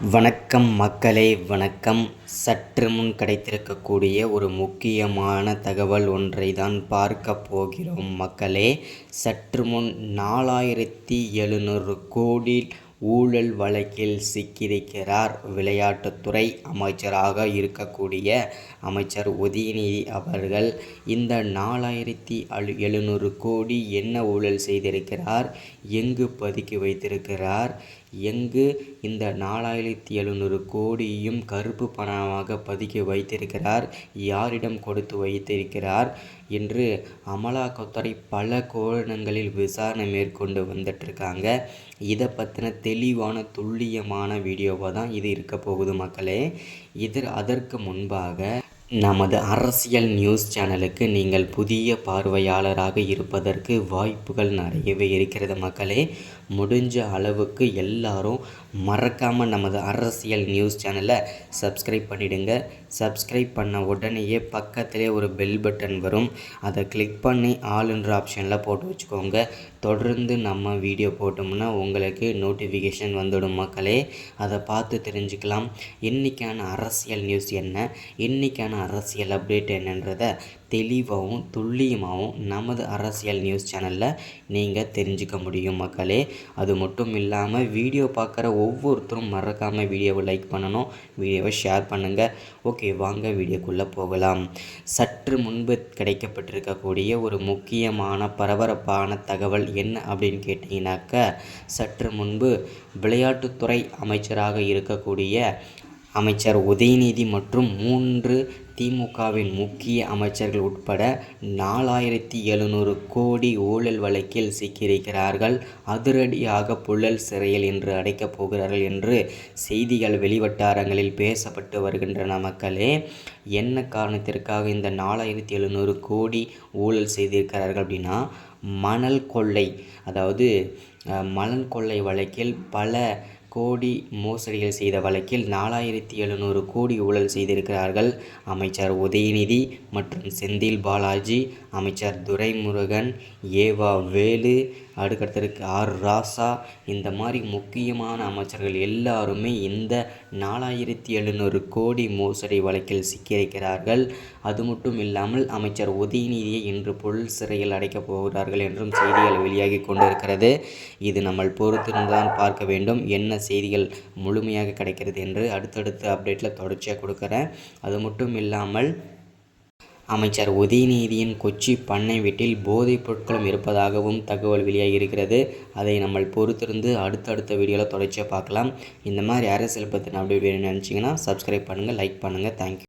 வணக்கம் மக்களே வணக்கம். சற்று முன் கிடைத்திருக்கக்கூடிய ஒரு முக்கியமான தகவல் ஒன்றை தான் பார்க்க போகிறோம் மக்களே. சற்று முன் நாலாயிரத்தி எழுநூறு கோடி ஊழல் வழக்கில் சிக்கியிருக்கிறார் விளையாட்டுத்துறை அமைச்சராக இருக்கக்கூடிய அமைச்சர் உதயநிதி அவர்கள். இந்த நாலாயிரத்தி அழு எழுநூறு கோடி என்ன ஊழல் செய்திருக்கிறார்? எங்கு பதுக்கி வைத்திருக்கிறார்? எங்கு இந்த நாலாயிரத்தி எழுநூறு கோடியும் கருப்பு பணமாக பதுக்கி வைத்திருக்கிறார்? யாரிடம் கொடுத்து வைத்திருக்கிறார்? என்று அமலாக்கத்துறை பல கோணங்களில் விசாரணை மேற்கொண்டு வந்துட்டுருக்காங்க. இதை பற்றின தெளிவான துல்லியமான வீடியோவாக தான் இது இருக்க போகுது மக்களே. இதில் அதற்கு முன்பாக நமது அரசியல் நியூஸ் சேனலுக்கு நீங்கள் புதிய பார்வையாளராக இருப்பதற்கு வாய்ப்புகள் நிறையவே இருக்கிறது மக்களே. முடிஞ்ச அளவுக்கு எல்லாரும் மறக்காமல் நமது அரசியல் நியூஸ் சேனலை சப்ஸ்கிரைப் பண்ணிவிடுங்க சப்ஸ்கிரைப் பண்ண உடனேயே பக்கத்திலே ஒரு பெல் பட்டன் வரும். அதை கிளிக் பண்ணி ஆளுன்ற ஆப்ஷனில் போட்டு வச்சுக்கோங்க. தொடர்ந்து நம்ம வீடியோ போட்டோம்னா உங்களுக்கு நோட்டிஃபிகேஷன் வந்துடும் மக்களே. அதை பார்த்து தெரிஞ்சுக்கலாம். இன்றைக்கான அரசியல் நியூஸ் என்ன? இன்றைக்கான அரசியல் அப்டேட் என்னன்றதை தெளிவாகவும் துல்லியமாகவும் நமது அரசியல் நியூஸ் சேனலில் நீங்கள் தெரிஞ்சுக்க முடியும் மக்களே. அது மட்டும் இல்லாமல் வீடியோ பார்க்குற ஒவ்வொருத்தரும் மறக்காமல் வீடியோவை லைக் பண்ணணும் வீடியோவை ஷேர் பண்ணுங்கள் ஓகே வாங்க வீடியோக்குள்ளே போகலாம். சற்று முன்பு கிடைக்கப்பட்டிருக்கக்கூடிய ஒரு முக்கியமான பரபரப்பான தகவல் என்ன அப்படின்னு கேட்டிங்கனாக்க சற்று முன்பு விளையாட்டுத்துறை அமைச்சராக இருக்கக்கூடிய அமைச்சர் உதயநிதி மற்றும் மூன்று திமுகவின் முக்கிய அமைச்சர்கள் உட்பட நாலாயிரத்தி எழுநூறு கோடி ஊழல் வழக்கில் சிக்கியிருக்கிறார்கள். அதிரடியாக புழல் சிறையில் இன்று அடைக்கப் போகிறார்கள் என்று செய்திகள் வெளிவட்டாரங்களில் பேசப்பட்டு வருகின்றன. மக்களே என்ன காரணத்திற்காக இந்த நாலாயிரத்தி எழுநூறு கோடி ஊழல் செய்திருக்கிறார்கள் அப்படின்னா மணல் கொள்ளை. அதாவது மணல் கொள்ளை வழக்கில் பல கோடி மோசடிகள் செய்த வழக்கில் நாலாயிரத்தி எழுநூறு கோடி ஊழல் செய்திருக்கிறார்கள். அமைச்சர் உதயநிதி மற்றும் செந்தில் பாலாஜி அமைச்சர் துரைமுருகன் ஏவா வேலு அதுக்கடுத்தருக்கு ஆர் ராசா இந்த மாதிரி முக்கியமான அமைச்சர்கள் எல்லாருமே இந்த நாலாயிரத்தி எழுநூறு கோடி மோசடி வழக்கில் சிக்கியிருக்கிறார்கள். அது மட்டும் இல்லாமல் அமைச்சர் உதயநிதியை இன்று பொருள் சிறையில் அடைக்கப் போகிறார்கள் என்றும் செய்திகள் வெளியாகி கொண்டிருக்கிறது. இது நம்ம பொறுத்திருந்தான் பார்க்க வேண்டும். என்ன செய்திகள் முழுமையாக கிடைக்கிறது என்று அடுத்தடுத்த அப்டேட்டில் தொடர்ச்சியாக கொடுக்குறேன். அது மட்டும் இல்லாமல் அமைச்சர் உதயநிதியின் கொச்சி பண்ணை வீட்டில் போதைப் பொருட்களும் இருப்பதாகவும் தகவல் வெளியாகி இருக்கிறது. அதை நம்ம பொறுத்திருந்து அடுத்தடுத்த வீடியோவில் தொடர்ச்சியாக பார்க்கலாம். இந்த மாதிரி அரசியல் பற்றின அப்டேட் வேணும்னு நினச்சிங்கன்னா சப்ஸ்கிரைப் பண்ணுங்கள் லைக் பண்ணுங்கள் தேங்க்யூ